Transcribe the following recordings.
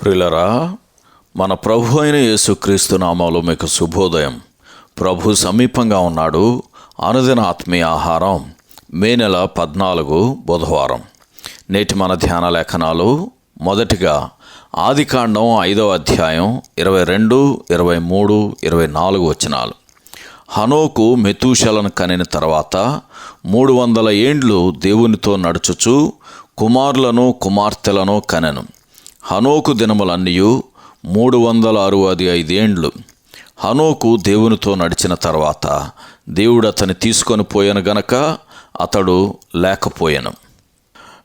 ప్రియులరా మన ప్రభు అయిన యేసుక్రీస్తు నామంలో మీకు శుభోదయం. ప్రభు సమీపంగా ఉన్నాడు. అనుదిన ఆత్మీయ ఆహారం మే నెల పద్నాలుగు బుధవారం. నేటి మన ధ్యాన లేఖనాలు మొదటిగా ఆదికాండం ఐదవ అధ్యాయం ఇరవై రెండు ఇరవై మూడు ఇరవై నాలుగు వచనాలు. హనోకు మెతూషలను కనిన తర్వాత మూడు వందల ఏండ్లు దేవునితో నడుచుచు కుమారులను కుమార్తెలను కనెను. హనోకు దినములన్నయు మూడు వందల అరవది ఐదేండ్లు. హనోకు దేవునితో నడిచిన తర్వాత దేవుడు అతని తీసుకొని పోయాను గనక అతడు లేకపోయాను.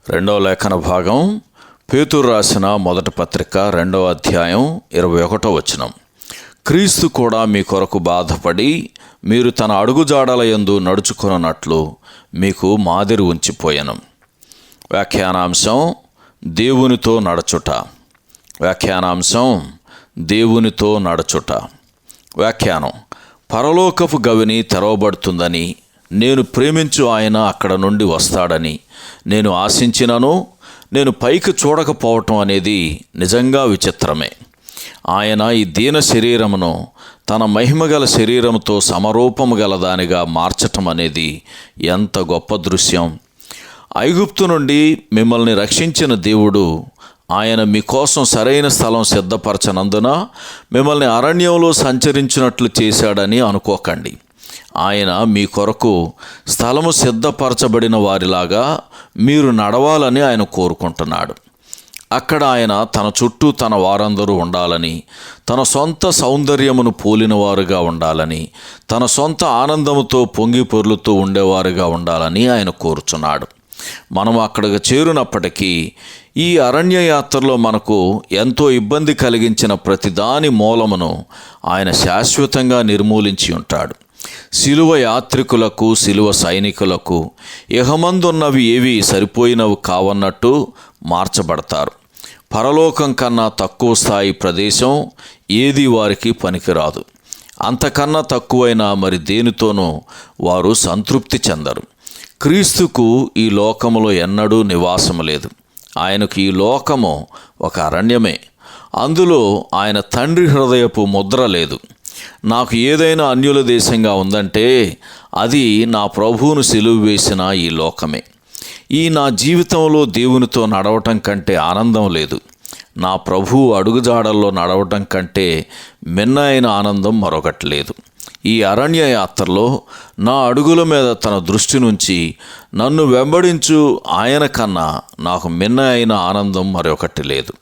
రెండవ లేఖన భాగం పేతురు రాసిన మొదటి పత్రిక రెండవ అధ్యాయం ఇరవై ఒకటో వచనం. క్రీస్తు కూడా మీ కొరకు బాధపడి మీరు తన అడుగుజాడల యందు నడుచుకున్నట్లు మీకు మాదిరి ఉంచిపోయాను. వ్యాఖ్యానాంశం దేవునితో నడచుట. వ్యాఖ్యానాంశం దేవునితో నడచుట. వ్యాఖ్యానం పరలోకపు గవిని తెరవబడుతుందని నేను ప్రేమించు ఆయన అక్కడ నుండి వస్తాడని నేను ఆశించినను నేను పైకి చూడకపోవటం అనేది నిజంగా విచిత్రమే. ఆయన ఈ దీన శరీరమును తన మహిమగల శరీరముతో సమరూపము గల దానిగా మార్చటం అనేది ఎంత గొప్ప దృశ్యం. ఐగుప్తు నుండి మిమ్మల్ని రక్షించిన దేవుడు ఆయన మీకోసం సరైన స్థలం సిద్ధపరచనందున మిమ్మల్ని అరణ్యంలో సంచరించినట్లు చేశాడని అనుకోకండి. ఆయన మీ కొరకు స్థలము సిద్ధపరచబడిన వారిలాగా మీరు నడవాలని ఆయన కోరుకుంటున్నాడు. అక్కడ ఆయన తన చుట్టూ తన వారందరూ ఉండాలని తన సొంత సౌందర్యమును పోలినవారుగా ఉండాలని తన సొంత ఆనందముతో పొంగి పొర్లుతూ ఉండేవారుగా ఉండాలని ఆయన కోరుచున్నాడు. మనం అక్కడికి చేరునప్పటికీ ఈ అరణ్య యాత్రలో మనకు ఎంతో ఇబ్బంది కలిగించిన ప్రతిదాని మూలమును ఆయన శాశ్వతంగా నిర్మూలించి ఉంటాడు. శిలువ యాత్రికులకు శిలువ సైనికులకు ఇహమందున్నవి ఏవి సరిపోయినవి కావన్నట్టు మార్చబడతారు. పరలోకం కన్నా తక్కువ స్థాయి ప్రదేశం ఏది వారికి పనికిరాదు. అంతకన్నా తక్కువైన మరి దేనితోనూ వారు సంతృప్తి చెందరు. క్రీస్తుకు ఈ లోకములో ఎన్నడూ నివాసము లేదు. ఆయనకు ఈ లోకము ఒక అరణ్యమే. అందులో ఆయన తండ్రి హృదయపు ముద్ర లేదు. నాకు ఏదైనా అన్యుల దేశంగా ఉందంటే అది నా ప్రభువును సెలువు వేసిన ఈ లోకమే. ఈ నా జీవితంలో దేవునితో నడవటం కంటే ఆనందం లేదు. నా ప్రభువు అడుగుజాడల్లో నడవటం కంటే మిన్న అయిన ఆనందం మరొకటి లేదు. ఈ అరణ్య యాత్రలో నా అడుగుల మీద తన దృష్టి నుంచి నన్ను వెంబడించు ఆయన కన్నా నాకు మిన్న అయిన ఆనందం మరొకటి లేదు.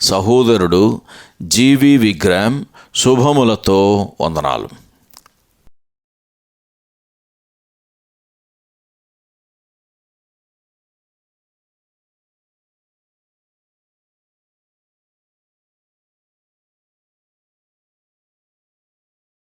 సహోదరుడు జీవి విగ్రహం శుభములతో వందనాలు.